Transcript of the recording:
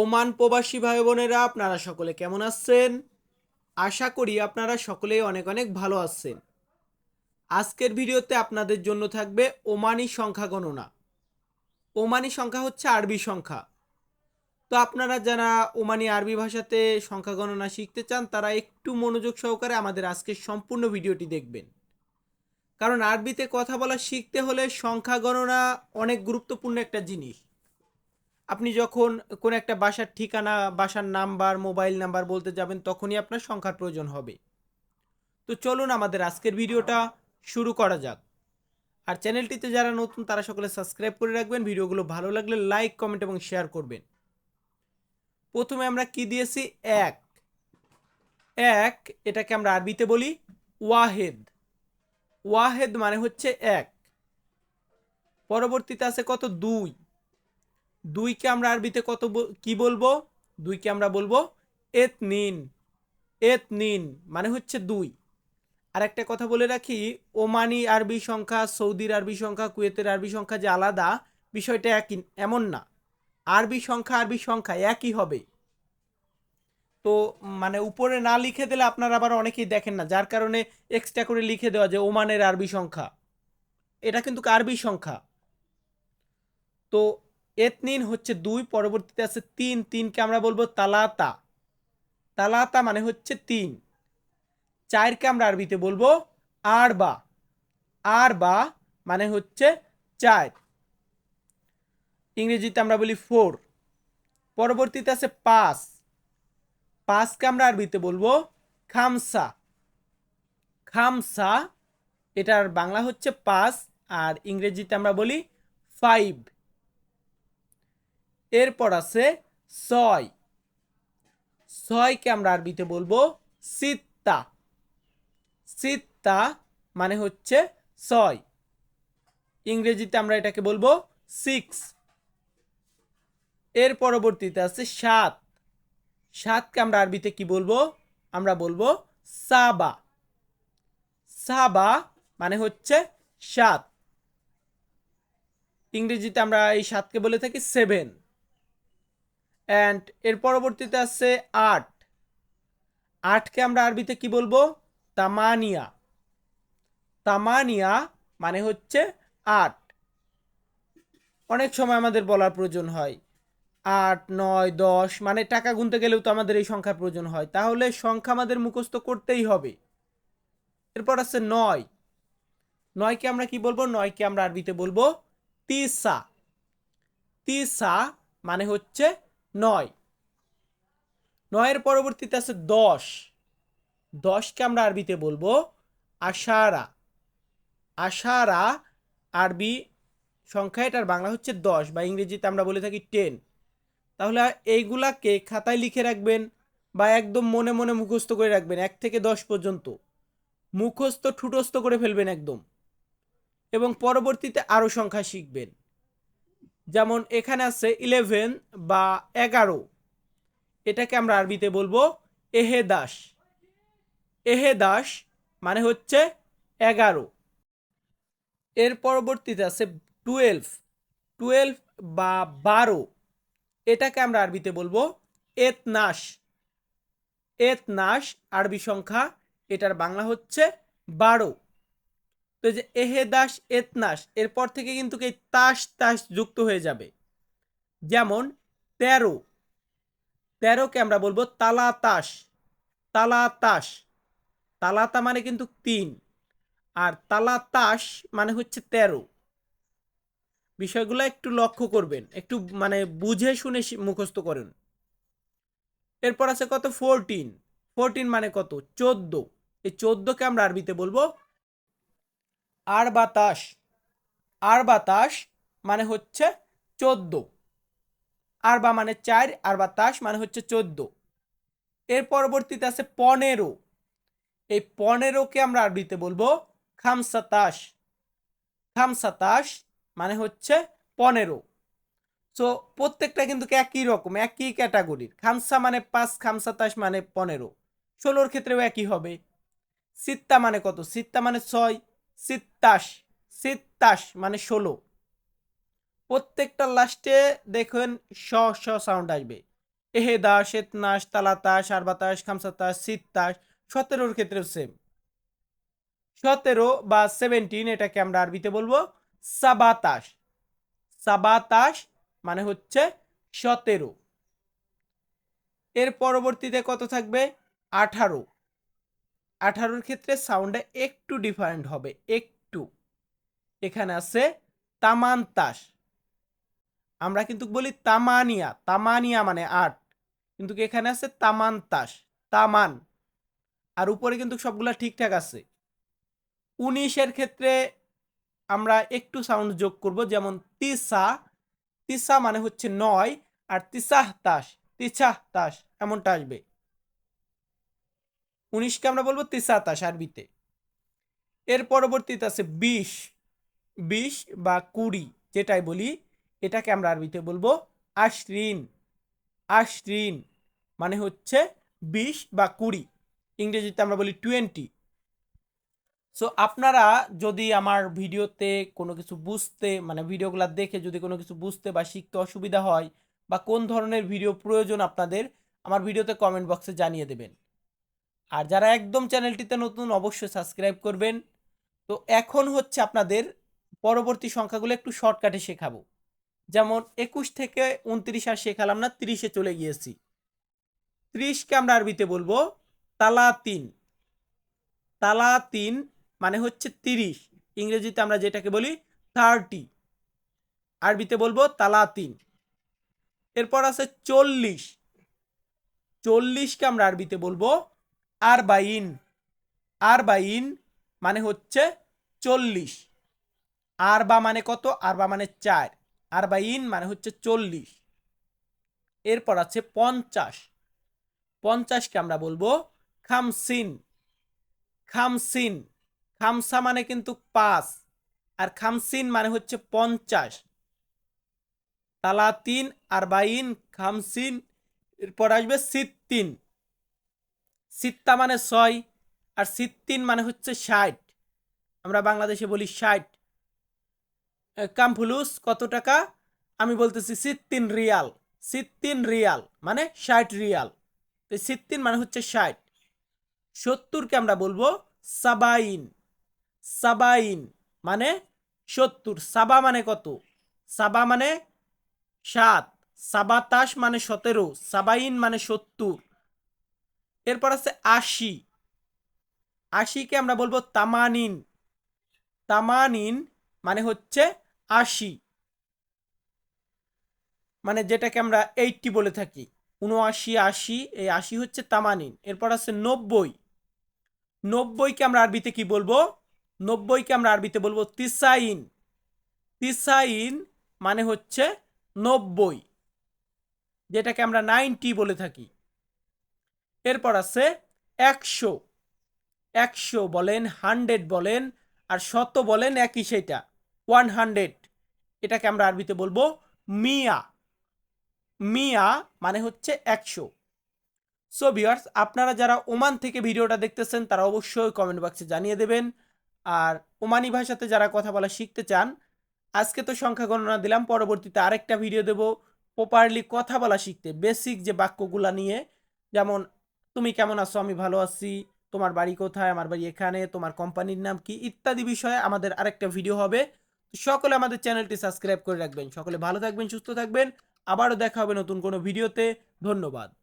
Oman প্রবাসী ভাই বোনেরা আপনারা সকলে কেমন আছেন? আশা করি আপনারা সকলেই অনেক অনেক ভালো আছেন। আজকের ভিডিওতে আপনাদের জন্য থাকবে ওমানি সংখ্যা গণনা। ওমানি সংখ্যা হচ্ছে আরবি সংখ্যা। তো আপনারা যারা ওমানি আরবি ভাষাতে সংখ্যা গণনা শিখতে চান, তারা একটু মনোযোগ সহকারে আমাদের আজকের সম্পূর্ণ ভিডিওটি দেখবেন। কারণ আরবিতে কথা বলা শিখতে হলে সংখ্যা গণনা অনেক গুরুত্বপূর্ণ একটা জিনিস। আপনি যখন কোন একটা বাসার ঠিকানা, বাসার নাম্বার, মোবাইল নাম্বার বলতে যাবেন, তখনই আপনার সংখ্যার প্রয়োজন হবে। তো চলুন আমাদের আজকের ভিডিওটা শুরু করা যাক। আর চ্যানেলটিতে যারা নতুন, তারা সকলে সাবস্ক্রাইব করে রাখবেন। ভিডিওগুলো ভালো লাগলে লাইক, কমেন্ট এবং শেয়ার করবেন। প্রথমে আমরা কি দিয়েছি? এক। এক, এটাকে আমরা আরবিতে বলি ওয়াহেদ। ওয়াহেদ মানে হচ্ছে এক। পরবর্তীতে আছে কত? দুই। দুইকে আমরা আরবিতে কত কি বলব? দুইকে আমরা বলব এত নিন এত নিন মানে হচ্ছে দুই। আর একটা কথা বলে রাখি, ওমানি আরবি সংখ্যা, সৌদির আরবি সংখ্যা, কুয়েতের আরবি সংখ্যা যে আলাদা, বিষয়টা একই, এমন না। আরবি সংখ্যা আরবি সংখ্যা একই হবে। তো মানে উপরে না লিখে দিলে আপনারা আবার অনেকেই দেখেন না, যার কারণে এক্সট্রা করে লিখে দেওয়া যে ওমানের আরবি সংখ্যা। এটা কিন্তু আরবি সংখ্যা। তো এতনিন হচ্ছে দুই, পরবর্তীতে আছে তিন, তিনকে আমরা বলব তালাতা। তালাতা মানে হচ্ছে তিন। চারকে আমরা আরবিতে বলব আর বা আর বা মানে হচ্ছে চার। ইংরেজিতে আমরা বলি ফোর। পরবর্তীতে আছে পাঁচ। পাঁচকে আমরা আরবিতে বলব খামসা। খামসা, এটার বাংলা হচ্ছে পাঁচ, আর ইংরেজিতে আমরা বলি ফাইভ। এরপর আছে ছয়। ছয়কে আমরা আরবিতে বলব সিত্তা। সিত্তা মানে হচ্ছে ছয়। ইংরেজিতে আমরা এটাকে বলব সিক্স। এর পরবর্তীতে আছে সাত। সাতকে আমরা আরবিতে কি বলব? আমরা বলব সাবা। সাবা মানে হচ্ছে সাত। ইংরেজিতে আমরা এই সাতকে বলে থাকি সেভেন। অ্যান্ড এর পরবর্তীতে আছে আট। আটকে আমরা আরবিতে কি বলব? তামানিয়া। তামানিয়া মানে হচ্ছে আট। অনেক সময় আমাদের বলার প্রয়োজন হয়। আট, নয়, দশ মানে টাকা গুনতে গেলেও তো আমাদের এই সংখ্যার প্রয়োজন হয়। তাহলে সংখ্যা আমাদের মুখস্থ করতেই হবে। এরপর আছে নয়। নয়কে আমরা কি বলব? নয়কে আমরা আরবিতে বলব তিসা। তিসা মানে হচ্ছে নয়। নয়ের পরবর্তীতে আছে দশ। দশকে আমরা আরবিতে বলব আশারা। আশারা আরবি সংখ্যা, এটার বাংলা হচ্ছে দশ বা ইংরেজিতে আমরা বলে থাকি টেন তাহলে এইগুলাকে খাতায় লিখে রাখবেন বা একদম মনে মনে মুখস্থ করে রাখবেন, এক থেকে দশ পর্যন্ত। মুখস্থ, ঠুটস্থ করে ফেলবেন একদম। এবং পরবর্তীতে আরও সংখ্যা শিখবেন। যেমন এখানে আছে ইলেভেন বা এগারো। এটাকে আমরা আরবিতে বলব এহে দাস এহে দাস মানে হচ্ছে এগারো। এর পরবর্তীতে আছে টুয়েলভ টুয়েলভ বা বারো। এটাকে আমরা আরবিতে বলব এতনাস। এতনাস আরবি সংখ্যা, এটার বাংলা হচ্ছে বারো। তো যে এহেদাস এতনাস এরপর থেকে কিন্তু এই তাস তাস যুক্ত হয়ে যাবে। যেমন তেরো, তেরোকে আমরা বলব তালা তাস তালা তাস তালাতা মানে কিন্তু তিন, আর তালা তাস মানে হচ্ছে তেরো। বিষয়গুলো একটু লক্ষ্য করবেন, একটু মানে বুঝে শুনে মুখস্থ করেন। এরপর আছে কত? ফোরটিন ফোরটিন মানে কত? চোদ্দ। এই চোদ্দকে আমরা আরবিতে বলব আর বাতাস। আর বাতাস মানে হচ্ছে চোদ্দ। আর বা মানে চার, আর বাতাস মানে হচ্ছে চোদ্দ। এর পরবর্তীতে আছে পনেরো। এই পনেরোকে আমরা আরবিতে বলব খামসাতাস খামসাতাস মানে হচ্ছে পনেরো। সো প্রত্যেকটা কিন্তু একই রকম, একই ক্যাটাগরির। খামসা মানে পাঁচ খামসাতাস মানে পনেরো। ষোলোর ক্ষেত্রেও একই হবে। সিত্তা মানে কত? সিত্তা মানে ছয়। সিত্তাস সিত্তাস মানে ষোলো। প্রত্যেকটা লাস্টে দেখবেন স স সাউন্ড আসবে। এহেদাস এতনাস তালাতাস আরবাতাস খামসাতাস সিত্তাস সতেরোর ক্ষেত্রেও সেম সতেরো বা সেভেন্টিন এটাকে আমরা আরবিতে বলব সাবাতাস সাবাতাস মানে হচ্ছে সতেরো। এর পরবর্তীতে কত থাকবে? আঠারো। আঠারোর ক্ষেত্রে সাউন্ডে একটু ডিফারেন্ট হবে, একটু। এখানে আছে তামান তাস আমরা কিন্তু বলি তামানিয়া তামানিয়া মানে আট। কিন্তু এখানে আছে তামান তাস তামান। আর উপরে কিন্তু সবগুলা ঠিকঠাক আছে। উনিশের ক্ষেত্রে আমরা একটু সাউন্ড যোগ করব, যেমন তিসা। তিসা মানে হচ্ছে নয়, আর তিসাহ তাস তিসাহ তাস এমনটা আসবে। উনিশকে আমরা বলব তিসা তাস আরবিতে। এর পরবর্তীতে আছে বিশ। বিশ বা কুড়ি যেটাই বলি, এটাকে আমরা আরবিতে বলব আশরিন। আশরিন মানে হচ্ছে বিশ বা কুড়ি। ইংরেজিতে আমরা বলি টোয়েন্টি। সো আপনারা যদি আমার ভিডিওতে কোনো কিছু বুঝতে মানে ভিডিওগুলো দেখে যদি কোনো কিছু বুঝতে বা শিখতে অসুবিধা হয় বা কোন ধরনের ভিডিও প্রয়োজন আপনাদের, আমার ভিডিওতে কমেন্ট বক্সে জানিয়ে দেবেন। আর যারা একদম চ্যানেলটিতে নতুন, অবশ্যই সাবস্ক্রাইব করবেন। তো এখন হচ্ছে আপনাদের পরবর্তী সংখ্যাগুলো একটু শর্টকাটে শেখাবো। যেমন একুশ থেকে উনত্রিশ আর শেখালাম না, তিরিশে চলে গিয়েছি। ত্রিশকে আমরা আরবিতে বলব তালা তিন তালা তিন মানে হচ্ছে তিরিশ। ইংরেজিতে আমরা যেটাকে বলি থার্টি। আরবিতে বলব তালা তিন এরপর আছে চল্লিশ। চল্লিশকে আমরা আরবিতে বলব আর বাইন আর বাইন মানে হচ্ছে চল্লিশ। আর বা মানে কত? আর বা মানে চার। আর বাইন মানে হচ্ছে চল্লিশ। এরপর আছে পঞ্চাশ। পঞ্চাশকে আমরা বলব খামসিন। খামসিন। খামসা মানে কিন্তু পাঁচ। আর খামসিন মানে হচ্ছে পঞ্চাশ। তালাতিন আর বাইন খামসিন। এরপর আসবে সিত্তিন। সিত্তা মানে ছয় আর সিত্তিন মানে হচ্ছে ষাট। আমরা বাংলাদেশে বলি ষাট। কামফুলুস কত টাকা? আমি বলতেছি সিত্তিন রিয়াল। সিত্তিন রিয়াল মানে ষাট রিয়াল। তো সিত্তিন মানে হচ্ছে ষাট। সত্তরকে আমরা বলব সাবাইন। সাবাইন মানে সত্তর। সাবা মানে কত? সাবা মানে সাত। সাবাতাস মানে সতেরো। সাবাইন মানে সত্তর। এরপর আছে আশি। আশিকে আমরা বলব তামানিন। তামানিন মানে হচ্ছে আশি। মানে যেটাকে আমরা এইটটি বলে থাকি। উনআশি, আশি, এই আশি হচ্ছে তামানিন। এরপর আছে নব্বই। নব্বইকে আমরা আরবিতে কি বলব? নব্বইকে আমরা আরবিতে বলব তিসাইন। তিসাইন মানে হচ্ছে নব্বই। যেটাকে আমরা নাইনটি বলে থাকি। এরপর আছে একশো। একশো বলেন, হান্ড্রেড বলেন, আর শত বলেন একই সেটা। One hundred. এটাকে আমরা আরবিতে বলব মিয়া। মিয়া মানে হচ্ছে একশো। সো ভিউয়ার্স আপনারা যারা ওমান থেকে ভিডিওটা দেখতেছেন, তারা অবশ্যই কমেন্ট বক্সে জানিয়ে দেবেন। আর ওমানি ভাষাতে যারা কথা বলা শিখতে চান, আজকে তো সংখ্যা গণনা দিলাম, পরবর্তীতে আরেকটা ভিডিও দেব। প্রপারলি কথা বলা শিখতে বেসিক যে বাক্যগুলা নিয়ে, যেমন তুমি কেমন আছো? আমি ভালো আছি। তোমার বাড়ি কোথায়? আমার বাড়ি এখানে। তোমার কোম্পানির নাম কি? ইত্যাদি বিষয়ে আমাদের আরেকটা ভিডিও হবে। সকলে আমাদের চ্যানেলটি সাবস্ক্রাইব করে রাখবেন। সকলে ভালো থাকবেন, সুস্থ থাকবেন। আবারও দেখা হবে নতুন কোনো ভিডিওতে। ধন্যবাদ।